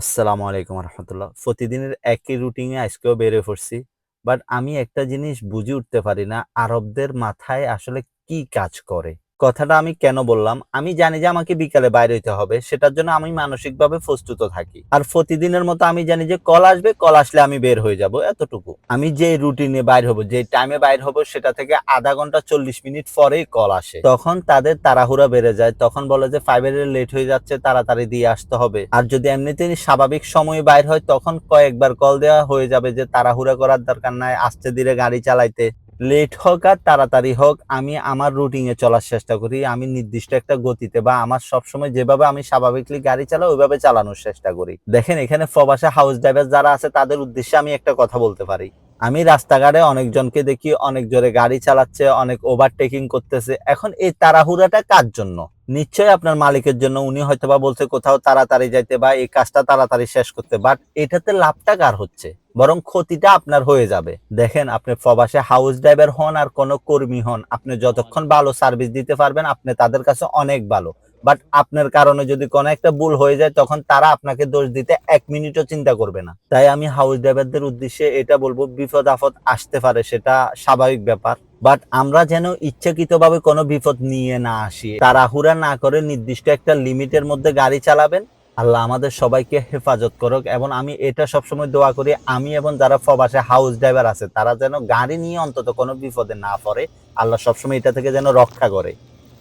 আসসালামু আলাইকুম রহমতুল্লাহ প্রতিদিনের একই রুটিনে আজকেও বেড়ে পড়ছি। বাট আমি একটা জিনিস বুঝে উঠতে পারি না, আরবদের মাথায় আসলে কি কাজ করে? কথাটা আমি কেন বললাম? আমি জানি যে আমাকে বিকালে বাইরে হইতে হবে, সেটার জন্য আমি মানসিকভাবে প্রস্তুত থাকি। আর প্রতিদিনের মতো আমি জানি যে কল আসবে, কল আসলে আমি বের হয়ে যাব, এতটুকু। আমি যে রুটিনে বাইর হব, যে টাইমে বাইর হব, সেটা থেকে আধা ঘণ্টা চল্লিশ মিনিট পরেই কল আসে। তখন তাদের তাড়াহুড়া বেড়ে যায়, তখন বলে যে ফাইবারের লেট হয়ে যাচ্ছে, তাড়াতাড়ি দিয়ে আসতে হবে। আর যদি এমনিতেই স্বাভাবিক সময়ে বাইর হয়, তখন কয়েকবার কল দেওয়া হয়ে যাবে যে তাড়াহুড়া করার দরকার নাই, আস্তে ধীরে গাড়ি চালাইতে। লেট হোক আর তাড়াতাড়ি হোক, আমি আমার রুটিনে চলার চেষ্টা করি। আমি নির্দিষ্ট একটা গতিতে বা আমার সবসময় যেভাবে আমি স্বাভাবিকলি গাড়ি চালাই, ওইভাবে চালানোর চেষ্টা করি। দেখেন, এখানে প্রবাসে হাউস ড্রাইভার যারা আছে, তাদের উদ্দেশ্যে আমি একটা কথা বলতে পারি। আমি রাস্তাঘাটে অনেকজনকে দেখি, অনেক জোরে গাড়ি চালাচ্ছে, অনেক ওভারটেকিং করতেছে। এখন এই তাড়াহুড়াটা কার জন্য? নিশ্চয়ই আপনার মালিকের জন্য উনি হয়তো বা বলছে কোথাও তাড়াতাড়ি যাইতে বা এই কাজটা তাড়াতাড়ি শেষ করতে। বাট এটাতে লাভটা কার হচ্ছে? বরং ক্ষতিটা আপনার হয়ে যাবে। দেখেন, আপনি প্রবাসে হাউস ড্রাইভার হন আর কোনো কর্মী হন, আপনি যতক্ষণ ভালো সার্ভিস দিতে পারবেন, আপনি তাদের কাছে অনেক ভালো। বাট আপনার কারণে যদি কোনো একটা ভুল হয়ে যায়, তখন তারা আপনাকে দোষ দিতে এক মিনিটও চিন্তা করবে না। তাই আমি হাউস ড্রাইভারদের উদ্দেশ্যে এটা বলব, বিপদ আপদ আসতে পারে সেটা স্বাভাবিক ব্যাপার। বাট আমরা যেন ইচ্ছাকৃতভাবে কোনো বিপদ নিয়ে না আসি, তাড়াহুড়া না করে নির্দিষ্ট একটা লিমিটের মধ্যে গাড়ি চালাবেন। আল্লাহ আমাদের সবাইকে হেফাজত করুক এবং আমি এটা সবসময় দোয়া করি, আমি এবং যারা প্রবাসে হাউস ড্রাইভার আছে, তারা যেন গাড়ি নিয়ে অন্তত কোনো বিপদে না পড়ে। আল্লাহ সবসময় এটা থেকে যেন রক্ষা করে।